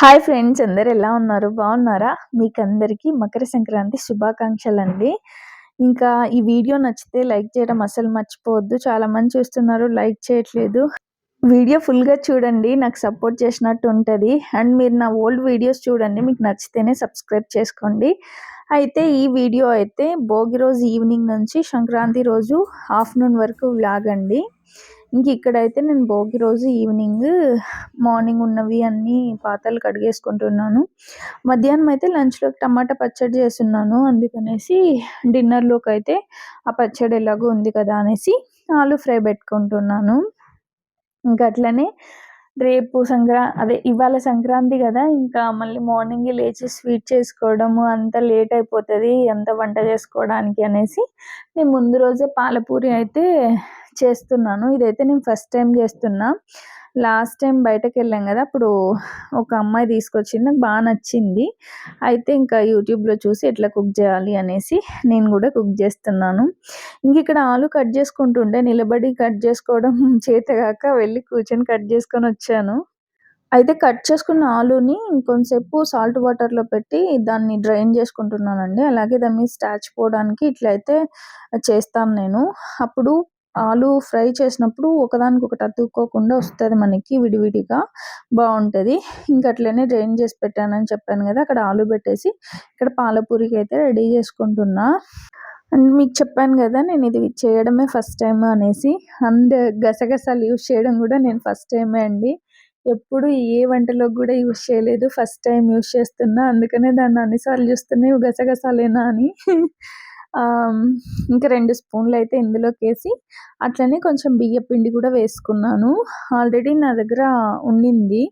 Hi friends అందరు ఎలా ఉన్నారు? బాగున్నారా? మీకు అందరికీ మకర సంక్రాంతి శుభాకాంక్షలు అండి ఇంకా ఈ వీడియో నచ్చితే లైక్ చేయడం అసలు మర్చిపోవద్దు. చాలామంది చూస్తున్నారు లైక్ చేయట్లేదు. వీడియో ఫుల్గా చూడండి నాకు సపోర్ట్ చేసినట్టు ఉంటుంది. అండ్ మీరు నా ఓల్డ్ వీడియోస్ చూడండి మీకు నచ్చితేనే సబ్స్క్రైబ్ చేసుకోండి. అయితే ఈ వీడియో అయితే భోగి రోజు ఈవినింగ్ నుంచి సంక్రాంతి రోజు ఆఫ్టర్నూన్ వరకు లాగండి. ఇంక ఇక్కడైతే నేను భోగి రోజు ఈవినింగ్ మార్నింగ్ ఉన్నవి అన్నీ పాత్రలు కడిగేసుకుంటున్నాను. మధ్యాహ్నం అయితే లంచ్లోకి టమాటా పచ్చడి చేస్తున్నాను అందుకనేసి డిన్నర్లోకి అయితే ఆ పచ్చడి ఎలాగో ఉంది కదా అనేసి ఆలు ఫ్రై పెట్టుకుంటున్నాను. ఇంకా అట్లనే రేపు సంక్రా అదే ఇవాళ సంక్రాంతి కదా ఇంకా మళ్ళీ మార్నింగ్ లేచి స్వీట్ చేసుకోవడము అంత లేట్ అయిపోతుంది ఎంత వంట చేసుకోవడానికి అనేసి నేను ముందు రోజే పాలపూరి అయితే చేస్తున్నాను. ఇదైతే నేను ఫస్ట్ టైం చేస్తున్నా. లాస్ట్ టైం బయటకు వెళ్ళాం కదా అప్పుడు ఒక అమ్మాయి తీసుకొచ్చింది. నాకు బాగా నచ్చింది. అయితే ఇంకా యూట్యూబ్లో చూసి ఎట్లా కుక్ చేయాలి అనేసి నేను కూడా కుక్ చేస్తున్నాను. ఇంక ఇక్కడ ఆలు కట్ చేసుకుంటుండే నిలబడి కట్ చేసుకోవడం చేతగాక వెళ్ళి కూర్చొని కట్ చేసుకొని వచ్చాను. అయితే కట్ చేసుకున్న ఆలుని ఇంకొంతసేపు సాల్ట్ వాటర్లో పెట్టి దాన్ని డ్రైన్ చేసుకుంటున్నానండి. అలాగే దాన్ని స్టాచ్ పోవడానికి ఇట్లయితే చేస్తాను నేను. అప్పుడు ఆలు ఫ్రై చేసినప్పుడు ఒకదానికొకటి అతుక్కోకుండా వస్తుంది మనకి విడివిడిగా బాగుంటుంది ఇంకా అట్లనే డ్రైన్ చేసి పెట్టానని చెప్పాను కదా అక్కడ ఆలు పెట్టేసి ఇక్కడ పాలపూరికి అయితే రెడీ చేసుకుంటున్నా. అండ్ మీకు చెప్పాను కదా నేను ఇది చేయడమే ఫస్ట్ టైం అనేసి. అండ్ గసగసాలు యూస్ చేయడం కూడా నేను ఫస్ట్ టైమే అండి. ఎప్పుడు ఏ వంటలో కూడా యూస్ చేయలేదు ఫస్ట్ టైం యూస్ చేస్తున్నా. అందుకనే దాన్ని అన్నిసార్లు చూస్తున్నాయి గసగసాలేనా అని. ఇంకా రెండు స్పూన్లు అయితే ఇందులోకి వేసి అట్లనే కొంచెం బియ్య పిండి కూడా వేసుకున్నాను. ఆల్రెడీ నా దగ్గర ఉండింది.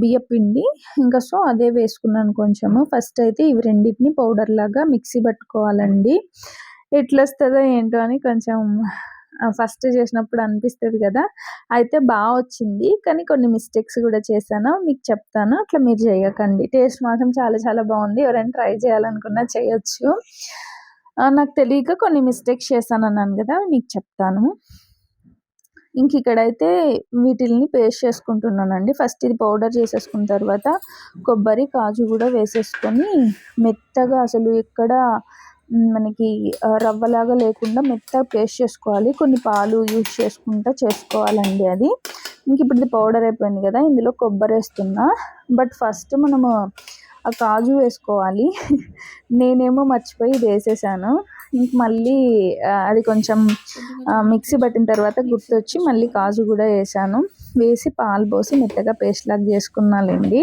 బియ్య పిండి. ఇంకా సో అదే వేసుకున్నాను కొంచెము. ఫస్ట్ అయితే ఇవి రెండింటిని పౌడర్ లాగా మిక్సీ పట్టుకోవాలండి. ఎట్లా వస్తుందో ఏంటో అని కొంచెం ఫస్ట్ చేసినప్పుడు అనిపిస్తుంది కదా? అయితే బాగా వచ్చింది. కానీ కొన్ని మిస్టేక్స్ కూడా చేశాను. మీకు చెప్తాను. అట్లా మీరు చేయకండి. టేస్ట్ మాత్రం చాలా చాలా బాగుంది. ఎవరైనా ట్రై చేయాలనుకున్నా చేయొచ్చు. నాకు తెలియక కొన్ని మిస్టేక్స్ చేశాను అన్నాను కదా? మీకు చెప్తాను. ఇంక ఇక్కడైతే వీటిల్ని పేస్ట్ చేసుకుంటున్నానండి. ఫస్ట్ ఇది పౌడర్ చేసేసుకున్న తర్వాత కొబ్బరి కాజు కూడా వేసేసుకొని మెత్తగా అసలు ఎక్కడ మనకి రవ్వలాగా లేకుండా మెత్తగా పేస్ట్ చేసుకోవాలి. కొన్ని పాలు యూజ్ చేసుకుంటా చేసుకోవాలండి అది. ఇంక ఇప్పుడు ఇది పౌడర్ అయిపోయింది కదా ఇందులో కొబ్బరి వేస్తున్నా. బట్ ఫస్ట్ మనము ఆ కాజు వేసుకోవాలి. నేనేమో మర్చిపోయి ఇది వేసేసాను. ఇంక మళ్ళీ అది కొంచెం మిక్సీ పట్టిన తర్వాత గుర్తొచ్చి మళ్ళీ కాజు కూడా వేసాను. వేసి పాలు పోసి మెత్తగా పేస్ట్ లాగా చేసుకున్నాలేండి.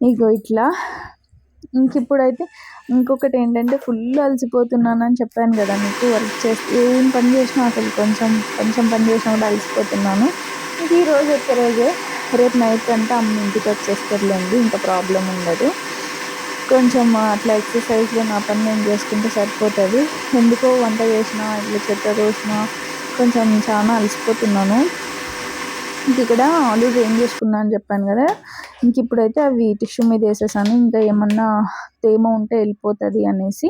ఇగో ఇట్లా. ఇంక ఇప్పుడైతే ఇంకొకటి ఏంటంటే ఫుల్ అలసిపోతున్నాను అని చెప్పాను కదా మీకు వర్క్ చేస్తే ఏం పని చేసినా అసలు కొంచెం కొంచెం పని చేసినా కూడా అలసిపోతున్నాను. ఇంక ఈరోజు ఒక్కరోజే రేపు నైట్ అంతా అమ్మ ఇంటికి వచ్చేస్తారులేండి ఇంకా ప్రాబ్లం ఉండదు. కొంచెం అట్లా ఎక్సర్సైజ్లో నా పని నేను చేసుకుంటే సరిపోతుంది. ఎందుకో వంట చేసినా ఇట్లా చెత్త చూసినా కొంచెం చాలా అలసిపోతున్నాను. ఇంక ఇక్కడ ఆలు ఏం చేసుకున్నా అని చెప్పాను కదా ఇంక ఇప్పుడైతే అవి టిష్యూ మీద వేసేసాను. ఇంకా ఏమన్నా తేమ ఉంటే వెళ్ళిపోతుంది అనేసి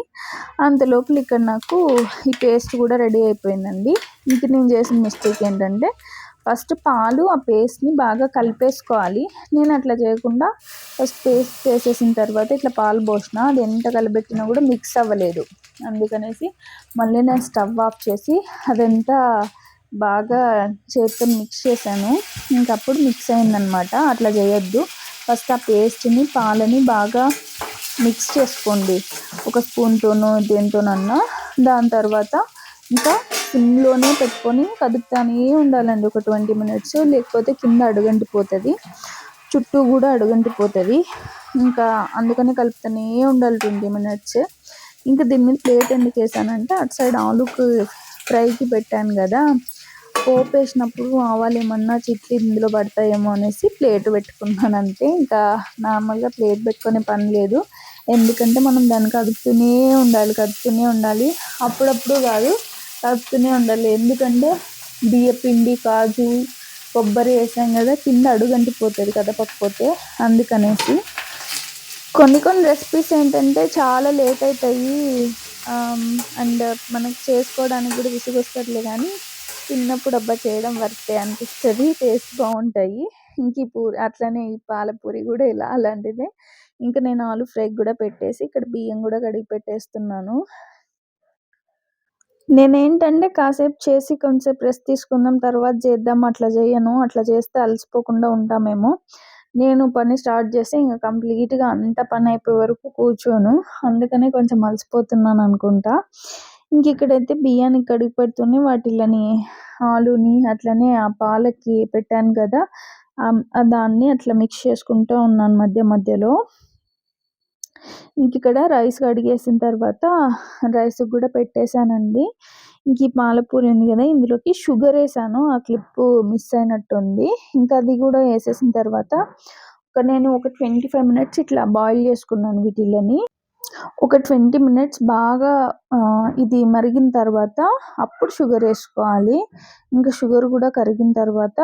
అంతలోపల ఇక్కడ నాకు ఈ పేస్ట్ కూడా రెడీ అయిపోయిందండి. ఇంక నేను చేసిన మిస్టేక్ ఏంటంటే ఫస్ట్ పాలు ఆ పేస్ట్ని బాగా కలిపేసుకోవాలి. నేను అట్లా చేయకుండా ఫస్ట్ పేస్ట్ వేసేసిన తర్వాత ఇట్లా పాలు పోసిన. అది ఎంత కలిపెట్టినా కూడా మిక్స్ అవ్వలేదు. అందుకనేసి మళ్ళీ నేను స్టవ్ ఆఫ్ చేసి అదంతా బాగా చేతితో మిక్స్ చేశాను. ఇంకప్పుడు మిక్స్ అయిందనమాట అట్లా చేయొద్దు. ఫస్ట్ ఆ పేస్ట్ని పాలని బాగా మిక్స్ చేసుకోండి. ఒక స్పూన్తోనో దేనితోనన్నా దాని తర్వాత ఇంకా సిమ్లోనే పెట్టుకొని కదుపుతానే ఉండాలండి. ఒక ట్వంటీ మినిట్స్ లేకపోతే కింద అడుగంటిపోతుంది. చుట్టూ కూడా అడుగంటిపోతుంది. ఇంకా అందుకని కలుపుతూనే ఉండాలి ట్వంటీ మినిట్స్. ఇంకా దీని మీద ప్లేట్ ఎందుకు వేసానంటే అటు సైడ్ ఆలుకు ఫ్రైకి పెట్టాను కదా. పోపు వేసినప్పుడు ఆవాలు ఏమన్నా చిట్లు ఇందులో పడతాయేమో అనేసి ప్లేట్ పెట్టుకున్నాను అంతే ఇంకా నార్మల్గా ప్లేట్ పెట్టుకునే పని లేదు. ఎందుకంటే మనం దాన్ని కదుపుతూనే ఉండాలి కదుపుతూనే ఉండాలి. అప్పుడప్పుడు కాదు కదుపుతూనే ఉండాలి. ఎందుకంటే బియ్యపిండి కాజు కొబ్బరి వేసాం కదా కింద అడుగంటిపోతుంది కదపకపోతే అందుకనేసి కొన్ని కొన్ని రెసిపీస్ ఏంటంటే చాలా లేట్ అవుతాయి అండ్ మనకు చేసుకోవడానికి కూడా వస్తుంది కానీ తిన్నప్పుడు అబ్బా చేయడం వర్తే అనిపిస్తుంది. టేస్ట్ బాగుంటాయి. ఇంక ఈ పూరి అట్లనే ఈ పాలపూరి కూడా ఇలా అలాంటిదే. ఇంకా నేను ఆలు ఫ్రై కూడా పెట్టేసి ఇక్కడ బియ్యం కూడా కడిగి పెట్టేస్తున్నాను. నేనేంటంటే కాసేపు చేసి కొంచెంసేపు రెస్ట్ తీసుకుందాం తర్వాత చేద్దాం అట్లా చేయను అట్లా చేస్తే అలసిపోకుండా ఉంటామేమో. నేను పని స్టార్ట్ చేస్తే ఇంకా కంప్లీట్గా అంత పని అయిపోయే వరకు కూర్చోను. అందుకనే కొంచెం అలసిపోతున్నాను అనుకుంటా. ఇంక ఇక్కడైతే బియ్యాన్ని కడిగి పెడుతూనే వాటిలని ఆలుని అట్లనే ఆ పాలకి పెట్టాను కదా దాన్ని అట్లా మిక్స్ చేసుకుంటూ ఉన్నాను మధ్య మధ్యలో. ఇంక ఇక్కడ రైస్ కడిగేసిన తర్వాత రైస్ కూడా పెట్టేశానండి. ఇంక ఈ పాలపూరి ఉంది కదా ఇందులోకి షుగర్ వేసాను ఆ క్లిప్ మిస్ అయినట్టుంది. ఇంకా అది కూడా వేసేసిన తర్వాత ఒక నేను ఒక ట్వంటీ ఫైవ్ మినిట్స్ ఇట్లా బాయిల్ చేసుకున్నాను వీటిలని. ఒక ట్వంటీ మినిట్స్ బాగా ఇది మరిగిన తర్వాత అప్పుడు షుగర్ వేసుకోవాలి. ఇంకా షుగర్ కూడా కరిగిన తర్వాత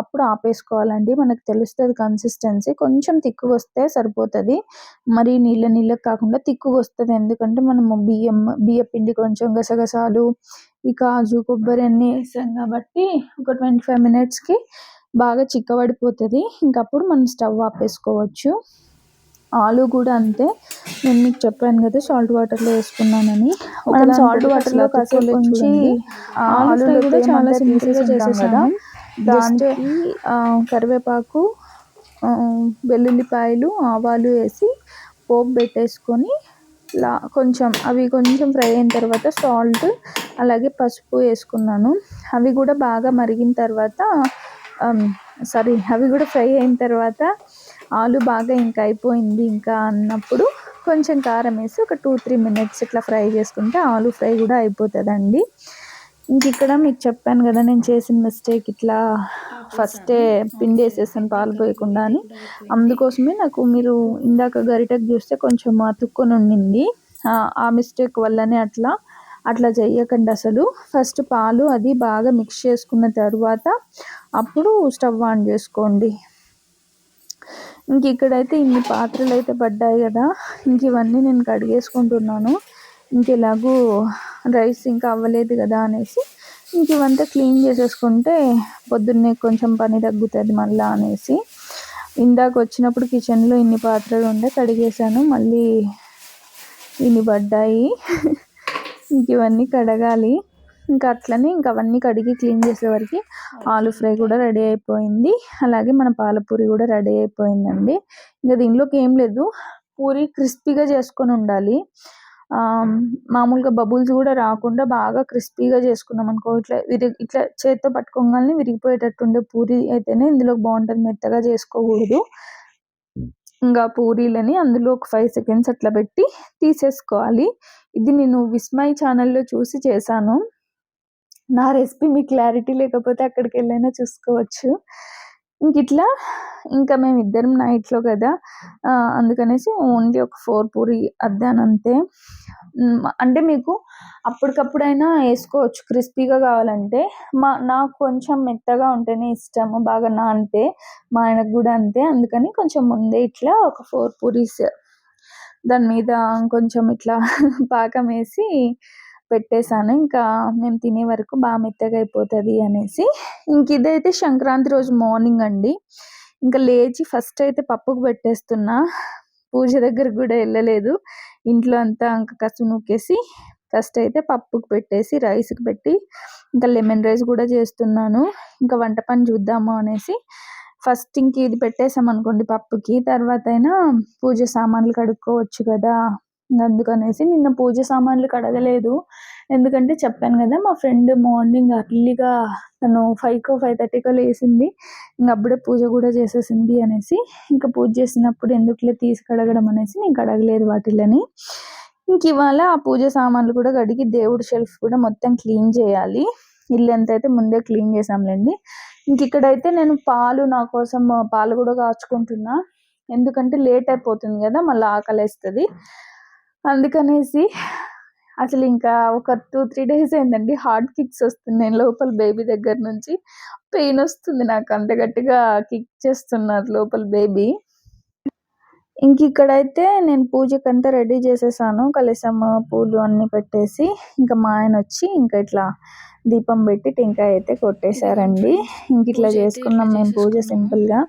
అప్పుడు ఆపేసుకోవాలండి. మనకు తెలుస్తుంది కన్సిస్టెన్సీ కొంచెం తిక్కుగా వస్తే సరిపోతుంది. మరి నీళ్ళ నీళ్ళకి కాకుండా తిక్కుగా వస్తుంది. ఎందుకంటే మనము బియ్యం బియ్య పిండి కొంచెం గసగసాలు ఈ కాజు కొబ్బరి అన్నీ వేసాం కాబట్టి ఒక ట్వంటీ ఫైవ్ మినిట్స్కి బాగా చిక్కబడిపోతుంది. ఇంకప్పుడు మనం స్టవ్ ఆపేసుకోవచ్చు. ఆలు కూడా అంతే. నేను మీకు చెప్పాను కదా సాల్ట్ వాటర్లో వేసుకున్నానని. మనం సాల్ట్ వాటర్లో కాసేపు ఉంచి ఆలు కూడా చాలా సింపుల్గా చేసేసాను దాంట్లో కరివేపాకు వెల్లుల్లిపాయలు ఆవాలు వేసి పోపు పెట్టేసుకొని లా కొంచెం అవి కొంచెం ఫ్రై అయిన తర్వాత సాల్ట్ అలాగే పసుపు వేసుకున్నాను. అవి కూడా బాగా మరిగిన తర్వాత సారీ అవి కూడా ఫ్రై అయిన తర్వాత ఆలు బాగా ఇంకా అయిపోయింది ఇంకా అన్నప్పుడు కొంచెం కారం వేసి ఒక టూ త్రీ మినిట్స్ ఇట్లా ఫ్రై చేసుకుంటే ఆలు ఫ్రై కూడా అయిపోతుందండి. ఇంక ఇక్కడ మీకు చెప్పాను కదా నేను చేసిన మిస్టేక్ ఇట్లా ఫస్టే పిండి వేసేసాను పాలు పోయకుండా అని. అందుకోసమే నాకు మీరు ఇందాక గరిటకు చూస్తే కొంచెం అతుక్కొని ఉండింది. ఆ మిస్టేక్ వల్లనే అట్లా అట్లా చేయకండి అసలు. ఫస్ట్ పాలు అది బాగా మిక్స్ చేసుకున్న తర్వాత అప్పుడు స్టవ్ ఆన్ చేసుకోండి. ఇంక ఇక్కడైతే ఇన్ని పాత్రలు అయితే పడ్డాయి కదా ఇంక ఇవన్నీ నేను కడిగేసుకుంటున్నాను. ఇంక ఎలాగూ రైస్ ఇంకా అవ్వలేదు కదా అనేసి ఇంక ఇవంతా క్లీన్ చేసేసుకుంటే పొద్దున్నే కొంచెం పని తగ్గుతుంది మళ్ళీ అనేసి. ఇందాక వచ్చినప్పుడు కిచెన్లో ఇన్ని పాత్రలు ఉండే కడిగేసాను మళ్ళీ ఇన్ని పడ్డాయి. ఇంక ఇవన్నీ కడగాలి. ఇంకా అట్లనే ఇంకా అవన్నీ కడిగి క్లీన్ చేసేవరకు ఆలు ఫ్రై కూడా రెడీ అయిపోయింది. అలాగే మన పాలపూరి కూడా రెడీ అయిపోయిందండి. ఇంకా దీనిలోకి ఏం లేదు. పూరి క్రిస్పీగా చేసుకొని ఉండాలి. మామూలుగా బబుల్స్ కూడా రాకుండా బాగా క్రిస్పీగా చేసుకున్నాం అనుకో ఇట్లా విరిగి ఇట్లా చేత్తో పట్టుకోగానే విరిగిపోయేటట్టు ఉండే పూరి అయితేనే ఇందులో బాగుంటుంది. మెత్తగా చేసుకోకూడదు. ఇంకా పూరీలని అందులో ఒక ఫైవ్ సెకండ్స్ అట్లా పెట్టి తీసేసుకోవాలి. ఇది నేను విస్మయ్ ఛానల్లో చూసి చేశాను. నా రెసిపీ మీ క్లారిటీ లేకపోతే అక్కడికి వెళ్ళైనా చూసుకోవచ్చు. ఇంక ఇట్లా ఇంకా మేము ఇద్దరం నైట్లో కదా అందుకనేసి ఓన్లీ ఒక ఫోర్ పూరి అద్దానంతే అంటే మీకు అప్పటికప్పుడైనా వేసుకోవచ్చు. క్రిస్పీగా కావాలంటే మా నాకు కొంచెం మెత్తగా ఉంటేనే ఇష్టము బాగా నా అంతే మా ఆయనకు కూడా అంతే. అందుకని కొంచెం ముందే ఇట్లా ఒక ఫోర్ పూరీస్ దాని మీద కొంచెం ఇట్లా పాకం వేసి పెట్టేశాను. ఇంకా మేము తినే వరకు బాగా మెత్తగా అయిపోతుంది అనేసి. ఇంక ఇదైతే సంక్రాంతి రోజు మార్నింగ్ అండి. ఇంకా లేచి ఫస్ట్ అయితే పప్పుకు పెట్టేస్తున్నా. పూజ దగ్గరకు కూడా వెళ్ళలేదు. ఇంట్లో అంతా ఇంకా కసు నూకేసి ఫస్ట్ అయితే పప్పుకు పెట్టేసి రైస్కి పెట్టి ఇంకా లెమన్ రైస్ కూడా చేస్తున్నాను. ఇంకా వంట పని చూద్దాము అనేసి ఫస్ట్ ఇంక ఇది పెట్టేసాం అనుకోండి పప్పుకి. తర్వాత అయినా పూజ సామాన్లు కడుక్కోవచ్చు కదా. అందుకనేసి నిన్న పూజ సామాన్లు కడగలేదు. ఎందుకంటే చెప్పాను కదా మా ఫ్రెండ్ మార్నింగ్ అర్లీగా తను ఫైవ్కో ఫైవ్ థర్టీకో లేసింది. ఇంక అప్పుడే పూజ కూడా చేసేసింది అనేసి ఇంకా పూజ చేసినప్పుడు ఎందుకులే తీసి కడగడం అనేసి నేను కడగలేదు వాటిలని ఇంక ఇవాళ ఆ పూజ సామాన్లు కూడా కడిగి దేవుడి షెల్ఫ్ కూడా మొత్తం క్లీన్ చేయాలి. ఇల్లు ఎంత అయితే ముందే క్లీన్ చేసాంలేండి ఇంక ఇక్కడైతే నేను పాలు నా కోసం పాలు కూడా కాచుకుంటున్నా. ఎందుకంటే లేట్ అయిపోతుంది కదా మళ్ళీ ఆకలేస్తుంది. అందుకనేసి అసలు ఇంకా ఒక టూ త్రీ డేస్ అయిందండి హార్ట్ కిక్స్ వస్తున్నాయి లోపల బేబీ దగ్గర నుంచి. పెయిన్ వస్తుంది నాకు అంత గట్టిగా కిక్ చేస్తున్నారు లోపల బేబీ. ఇంక ఇక్కడైతే నేను పూజకంతా రెడీ చేసేసాను. కలశము పూలు అన్నీ పెట్టేసి ఇంకా మా ఆయన వచ్చి ఇంకా ఇట్లా దీపం పెట్టి టెంకాయ అయితే కొట్టేశారండి. ఇంక ఇట్లా చేసుకున్నాం మేము పూజ. సింపుల్గా.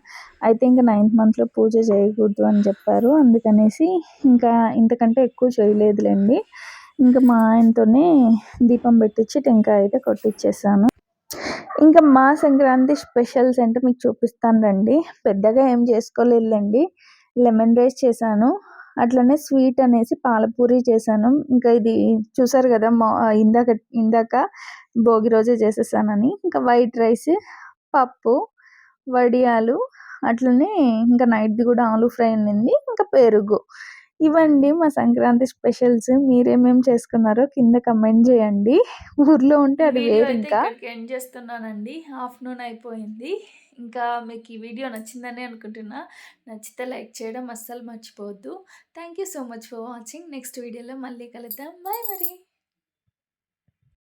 అయితే ఇంకా నైన్త్ మంత్లో పూజ చేయకూడదు అని చెప్పారు. అందుకనేసి ఇంకా ఇంతకంటే ఎక్కువ చేయలేదులేండి. ఇంకా మా ఆయనతోనే దీపం పెట్టించి టెంకాయ అయితే కొట్టించేసాను ఇంకా మా సంక్రాంతి స్పెషల్స్ అంటే మీకు చూపిస్తాను రండి పెద్దగా ఏం చేసుకోలేదులేండి. లెమన్ రైస్ చేశాను. అట్లనే స్వీట్ అనేసి పాలపూరి చేశాను. ఇంకా ఇది చూసారు కదా మా ఇందాక ఇందాక భోగి రోజే చేసేసానని. ఇంకా వైట్ రైస్ పప్పు వడియాలు అట్లనే ఇంకా నైట్ది కూడా ఆలూ ఫ్రై ఉండింది ఇంకా పెరుగు. ఇవండి మా సంక్రాంతి స్పెషల్స్. మీరేమేం చేసుకున్నారో కింద కమెంట్ చేయండి. ఊర్లో ఉంటే అది వేరు ఇంకా. ఎండ్ చేస్తున్నానండి. ఆఫ్టర్నూన్ అయిపోయింది. ఇంకా మీకు ఈ వీడియో నచ్చిందని అనుకుంటున్నా. నచ్చితే లైక్ చేయడం అస్సలు మర్చిపోవద్దు. Thank you so much for watching. Next వీడియోలో మళ్ళీ కలుద్దాం. బాయ్ మరి.